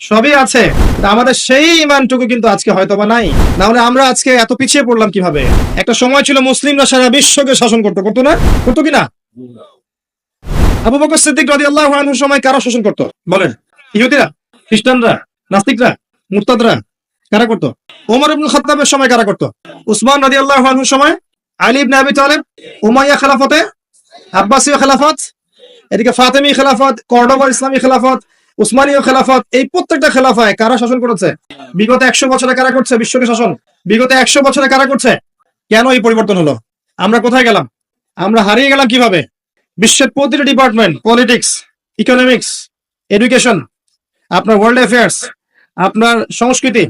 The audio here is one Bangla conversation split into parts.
সবই আছে। আমাদের সেই ইমানটুকু কিন্তু আজকে হয়তো বা নাই। না হলে আমরা আজকে এত পিছিয়ে পড়লাম কীভাবে? একটা সময় ছিল মুসলিমরা সারা বিশ্বকে শাসন করতো। করতো না? করতো কিনা আবু বকর সিদ্দিক রাদিয়াল্লাহু আনহুর সময় কারা শাসন করতো? বলেন। ইহুদিরা? খ্রিস্টানরা? নাস্তিকরা? মুরতাদরা? কারা করতো? ওমর ইবনুল খাত্তাবের সময় কারা করতো? উসমান রাদিয়াল্লাহু আনহুর সময়? আলী ইবনে আবি তালেব? উমাইয়া খেলাফতে? আব্বাসীয় খেলাফত? এদিকে ফাতেমি খেলাফত? কর্ডোবার ইসলামী খেলাফত? উসমানীয় খেলাফত, এই প্রত্যেকটা খেলাফায় কারা শাসন করেছে? বিগত একশো বছরে কারা করছে বিশ্বকে শাসন? বিগত একশো বছরে কারা করছে? কেন এই পরিবর্তন হলো? আমরা কোথায় গেলাম? আমরা হারিয়ে গেলাম কীভাবে? বিশ্বের প্রতিটি ডিপার্টমেন্ট পলিটিক্স ইকোনমিক্স এডুকেশন আপনার ওয়ার্ল্ড অ্যাফেয়ার্স আপনার সংস্কৃতি,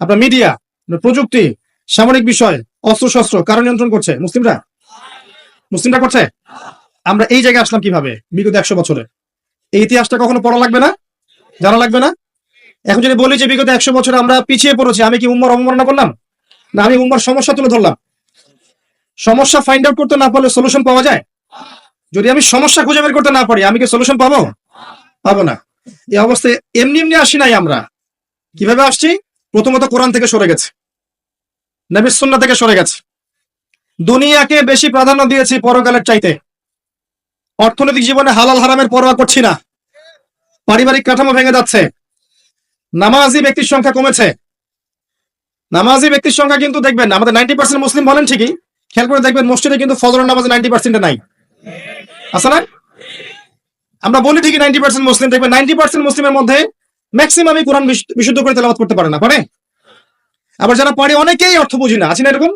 আপনার মিডিয়া প্রযুক্তি, সামরিক বিষয়, অস্ত্রশস্ত্র, কারা নিয়ন্ত্রণ করছে? মুসলিমরা? মুসলিমরা করছে? আমরা এই জায়গায় আসলাম কীভাবে বিগত একশো বছরে? এই ইতিহাসটা কখনো পড়া লাগবে না? জানা লাগবে না? এখন যদি বলি যে বিগত একশো বছরে আমরা পিছিয়ে পড়েছি, আমি কি উম্মার অবমাননা করলাম? না, আমি উম্মার সমস্যা তুলে ধরলাম। সমস্যা ফাইন্ড আউট করতে না পারলে সলিউশন পাওয়া যায়? যদি আমি সমস্যা খুঁজে বের করতে না পারি, আমি কি সলিউশন পাবো? পাবো না। এই অবস্থায় এমনি এমনি আসি নাই আমরা। কীভাবে আসছি? প্রথমত কোরআন থেকে সরে গেছে। নবিস সুন্না থেকে সরে গেছে। দুনিয়াকে বেশি প্রাধান্য দিয়েছি পরকালের চাইতে। অর্থনৈতিক জীবনে হালাল হারামের পরোয়া করছি না। পারিবারিক কাঠামো ভেঙে যাচ্ছে। নামাজি ব্যক্তির সংখ্যা কমেছে। নামাজি ব্যক্তির সংখ্যা কিন্তু দেখবেন, আমাদের নাইনটি পার্সেন্ট মুসলিম বলেন ঠিকই, খেয়াল করে দেখবেন মসজিদে কিন্তু ফজরের নামাজে নাইনটি পার্সেন্টে নাই। আছে না? আমরা বলি ঠিকই নাইনটি পার্সেন্ট মুসলিম, দেখবেন নাইনটি পার্সেন্ট মুসলিমের মধ্যে ম্যাক্সিমামই কোরআন বিশ- বিশুদ্ধ করে তেলাওয়াত করতে পারে না, পারে? আবার যারা পারে, অনেকেই অর্থ বুঝি না। আছে না এরকম?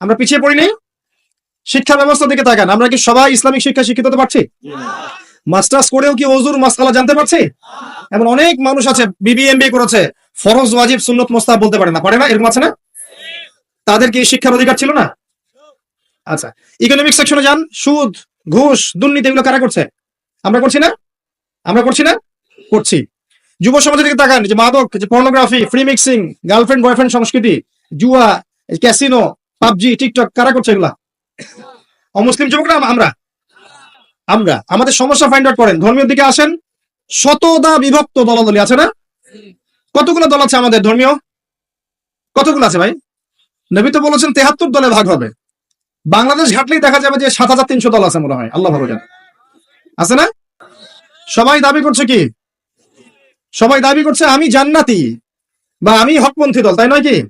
আমরা পিছিয়ে পড়িনি? শিক্ষা ব্যবস্থার দিকে তাকান। আমরা কি সবাই ইসলামিক শিক্ষা শিক্ষিত হতে পারছি? মাস্টার্স করেও কি ওজুর মাসকালা জানতে পারছি? এমন অনেক মানুষ আছে বিবিএমবি করেছে। ফরজ, ওয়াজিব, সুন্নত মোস্তাহ বলতে পারে না। পারে না? এরকম আছে না? তাদের কি শিক্ষার অধিকার ছিল না? আচ্ছা ইকোনমিক সেকশনে যান। সুদ, ঘুষ, দুর্নীতি এগুলো কারা করছে? আমরা করছি না? আমরা করছি না? করছি। যুব সমাজের দিকে তাকান। যে মাদক, যে pornography free mixing girlfriend boyfriend সংস্কৃতি, জুয়া ক্যাসিনো পাবজি টিকটক কারা করছে এগুলা? অমুসলিম যুবকরা আম- আমরা? আমরা। আমাদের সমস্যা ফাইন্ড আউট করেন। ধর্মীয় দিকে আসেন। শতদা বিভক্ত দলাদলি আছে না? কতগুলো দল আছে আমাদের ধর্মীয়? কতগুলো আছে ভাই? নবী তো বলেছেন তেহাত্তর দলে ভাগ হবে। বাংলাদেশ ঘাটলেই দেখা যাবে যে সাত হাজার তিনশো দল আছে মনে হয়। আল্লাহ ভালো জানে। আছে না? সবাই দাবি করছে কি? সবাই দাবি করছে আমি জান্নাতি বা আমি হকপন্থী দল, তাই নয় কি?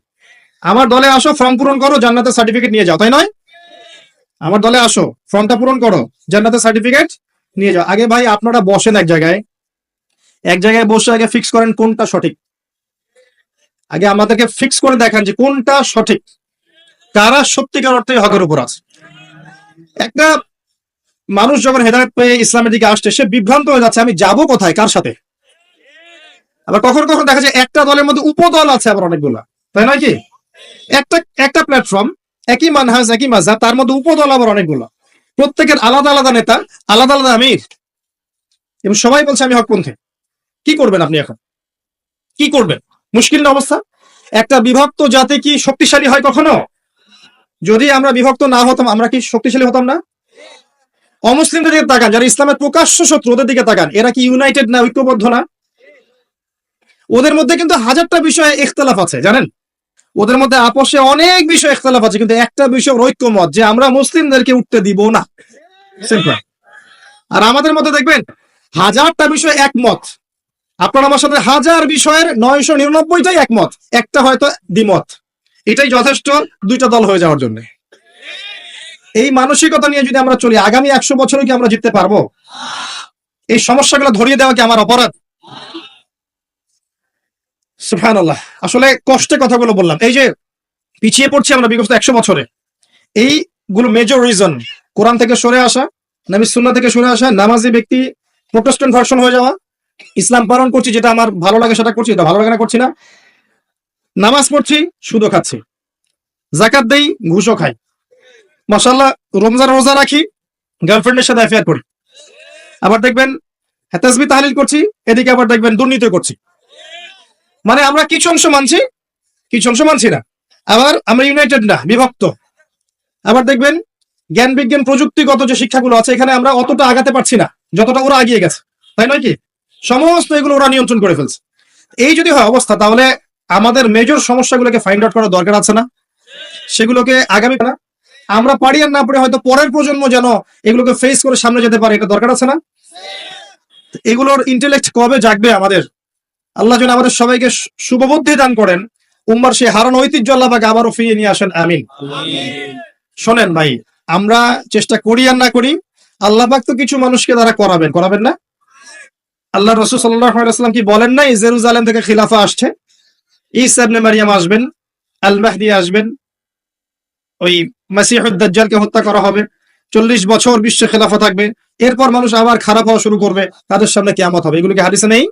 আমার দলে আসো, ফর্ম পূরণ করো, জান্নাতের সার্টিফিকেট নিয়ে যাও, তাই নয়? আমার দলে আসো, ফর্মটা পূরণ করো, জান্নাতের সার্টিফিকেট নিয়ে যাও। আগে ভাই আপনারা বসেন এক জায়গায়। এক জায়গায় বসে আগে ফিক্স করেন কোনটা সঠিক। আগে আমাদেরকে ফিক্স করে দেখান যে কোনটা সঠিক। কারা সত্যিকার অর্থে হকের উপর আছে। একটা মানুষ যখন হেদায়ত পেয়ে ইসলামের দিকে আসছে, সে বিভ্রান্ত হয়ে যাচ্ছে, আমি যাব কোথায়, কার সাথে? আবার কখনো কখনো দেখা যায় একটা দলের মধ্যে উপদল আছে আবার অনেকগুলা। তাই নয় কি? একটা একটা প্ল্যাটফর্ম একই মানহাজ, একই মাঝাব তার মধ্যে উপদল আবার অনেকগুলো। প্রত্যেকের আলাদা আলাদা নেতা, আলাদা আলাদা আমির। এবং সবাই বলছে, আমি হকপন্থী। কি করবেন আপনি এখন? কি করবেন? মুশকিল না অবস্থা? একটা বিভক্ত জাতি কি শক্তিশালী হয় কখনো? যদি আমরা বিভক্ত না হতাম, আমরা কি শক্তিশালী হতাম না? অমুসলিমদের দিকে তাকান, যারা ইসলামের প্রকাশ্য শত্রু, ওদের দিকে তাকান। এরা কি ইউনাইটেড না ঐক্যবদ্ধ না? ওদের মধ্যে কিন্তু হাজারটা বিষয়ে ইখতলাফ আছে, জানেন? ওদের মধ্যে আপোষে অনেক বিষয় একতলাফ আছে, কিন্তু একটা বিষয় ঐক্যমত, যে আমরা মুসলিমদেরকে উঠতে দিব না. আর আমাদের মধ্যে দেখবেন, হাজারটা বিষয় একমত। আপনার আমার সাথে হাজার বিষয়ের নয়শো নিরানব্বইটাই একমত। একটা হয়তো দ্বিমত। এটাই যথেষ্ট দুইটা দল হয়ে যাওয়ার জন্য। এই মানসিকতা নিয়ে যদি আমরা চলি, আগামী একশো বছরে কি আমরা জিততে পারব? এই সমস্যাগুলো ধরিয়ে দেওয়া কি আমার অপরাধ? সুফান আসলে কষ্টে কথাগুলো বললাম। এই যে পিছিয়ে পড়ছি আমরা বিগত একশো বছরে। এইগুলো মেজর রিজন কোরআন থেকে সরে আসা নামি সুন্না থেকে সরে আসা, নামাজি ব্যক্তি প্রোটেস্ট্যান্ট ভার্সন হয়ে যাওয়া, ইসলাম পালন করছি, যেটা আমার ভালো লাগে সেটা করছি, এটা ভালো লাগে না করছি না। নামাজ পড়ছি, সুদও খাচ্ছি। জাকাত দেই, ঘুষও খাই। মাসাল্লাহ রমজান রোজা রাখি গার্লফ্রেন্ডের সাথে অ্যাফেয়ার করি। আবার দেখবেন হেতাসবি তাহলিল করছি, এদিকে আবার দেখবেন দুর্নীতি করছি। মানে আমরা কিছু অংশ মানছি, কিছু অংশ মানছি না। আবার আমরা ইউনাইটেড না, বিভক্ত। আবার দেখবেন, জ্ঞান, বিজ্ঞান, প্রযুক্তিগত যে শিক্ষাগুলো আছে, এখানে আমরা অতটা আগাতে পারছি না, যতটা ওরা এগিয়ে গেছে। তাই নয় কি? সমস্ত এগুলো ওরা নিয়ন্ত্রণ করে ফেলছে। এই যদি হয় অবস্থা, তাহলে আমাদের মেজর সমস্যাগুলোকে ফাইন্ড আউট করার দরকার আছে না? সেগুলোকে আগামী না? আমরা পারি আর না পারি, হয়তো পরের প্রজন্ম যেন এগুলোকে ফেস করে সামনে যেতে পারে, এটা দরকার আছে না? এগুলোর ইন্টেলেক্ট কবে জাগবে আমাদের? আল্লাহ যেন আমাদের সবাইকে শুভবুদ্ধি দান করেন। উম্মার সেই হারানো ঐতিহ্য আল্লাহ পাক আবারও ফিরিয়ে নিয়ে আসেন। আমিন। শোনেন ভাই, আমরা চেষ্টা করি আর না করি, আল্লাহ পাক তো কিছু মানুষকে তারা করাবেন। করাবেন না? আল্লাহ রসুল সাল্লাম কি বলেন নাই, জেরুজালেম থেকে খিলাফা আসছে? ঈসা ইবনে মারিয়াম আসবেন আল মাহদি আসবেন, ওই মাসিহুদ্দাজ্জালকে হত্যা করা হবে, চল্লিশ বছর বিশ্বে খেলাফা থাকবে, এরপর মানুষ আবার খারাপ হওয়া শুরু করবে, তাদের সামনে কিয়ামত হবে। এগুলো কি হাদিসে নেই?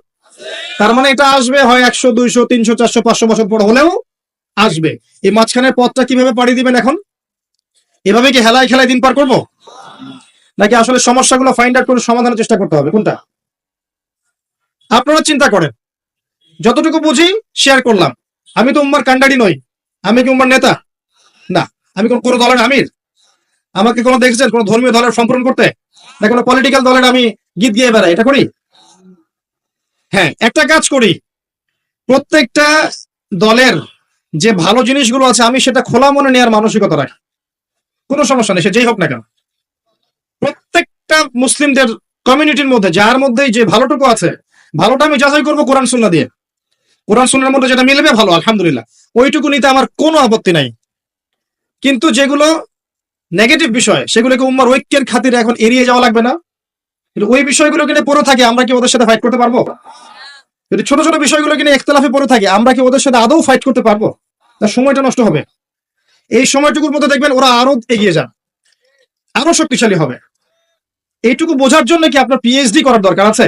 তার মানে এটা আসবে, হয় একশো, দুইশো, তিনশো, চারশো, পাঁচশো বছর পর হলেও আসবে। এই মাঝখানের পথটা কীভাবে পাড়ি দিবেন এখন? এভাবে কি হেলায় খেলায় দিন পার করব? নাকি আসলে সমস্যাগুলো ফাইন্ড আউট করে সমাধানের চেষ্টা করতে হবে? কোনটা? আপনারা চিন্তা করেন। যতটুকু বুঝি শেয়ার করলাম। আমি তো উম্মার কান্ডারি নই। আমি কি উম্মার নেতা? না। আমি কোন কোনো দলের আমির? আমাকে কোনো দেখছেন? কোনো ধর্মীয় দলের সম্পূরণ করতে? না কোনো পলিটিক্যাল দলের আমি গীত গিয়ে বেড়াই? এটা করি? হ্যাঁ একটা কাজ করি। প্রত্যেকটা দলের যে ভালো জিনিসগুলো আছে, আমি সেটা খোলা মনে নেওয়ার মানসিকতা রাখি। কোনো সমস্যা নেই, সে যেই হোক না কেন। প্রত্যেকটা মুসলিমদের কমিউনিটির মধ্যে, যার মধ্যেই যে ভালোটুকু আছে, ভালোটা আমি যাচাই করব কোরআন সুন্না দিয়ে। কোরআন সুন্নার মধ্যে যেটা মিলবে, ভালো, আলহামদুলিল্লাহ। ওইটুকু নিতে আমার কোনো আপত্তি নাই। কিন্তু যেগুলো নেগেটিভ বিষয়, সেগুলোকে উম্মার ঐক্যের খাতিরে এখন এড়িয়ে যাওয়া লাগবে না। কিন্তু ওই বিষয়গুলো কিনে পড়ে থাকে, আমরা কি ওদের সাথে ফাইট করতে পারব? যদি ছোট ছোট বিষয়গুলো কিনে একতলাফে পড়ে থাকে, আমরা কি ওদের সাথে আদৌ ফাইট করতে পারব? তার সময়টা নষ্ট হবে। এই সময়টুকুর মধ্যে দেখবেন ওরা আরও এগিয়ে যান। আরও শক্তিশালী হবে। এইটুকু বোঝার জন্য কি আপনার পিএইচডি করার দরকার আছে?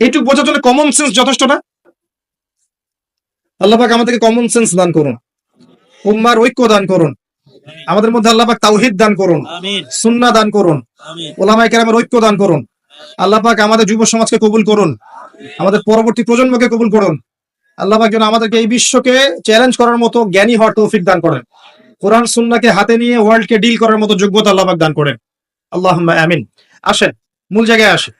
এইটুকু বোঝার জন্য কমন সেন্স যথেষ্ট না আল্লাহ পাক আমাদেরকে কমন সেন্স দান করুন। উম্মার ঐক্য দান করুন। আমাদের মধ্যে আল্লাপাক তাওহিদ দান করুন সুন্নাহ দান করুন ওলামাই কেরামের ঐক্য দান করুন। আল্লাহ পাক আমাদের যুব সমাজকে কবুল করুন আমাদের পরবর্তী প্রজন্মকে কবুল করুন। আল্লাহ পাক যেন আমাদেরকে এই বিশ্বকে চ্যালেঞ্জ করার মতো জ্ঞানী হওয়ার তৌফিক দান করেন। কোরআন সুন্নাকে হাতে নিয়ে ওয়ার্ল্ডকে ডিল করার মতো যোগ্যতা আল্লাহ পাক দান করেন। আল্লাহ আমিন। আসেন মূল জায়গায় আসে।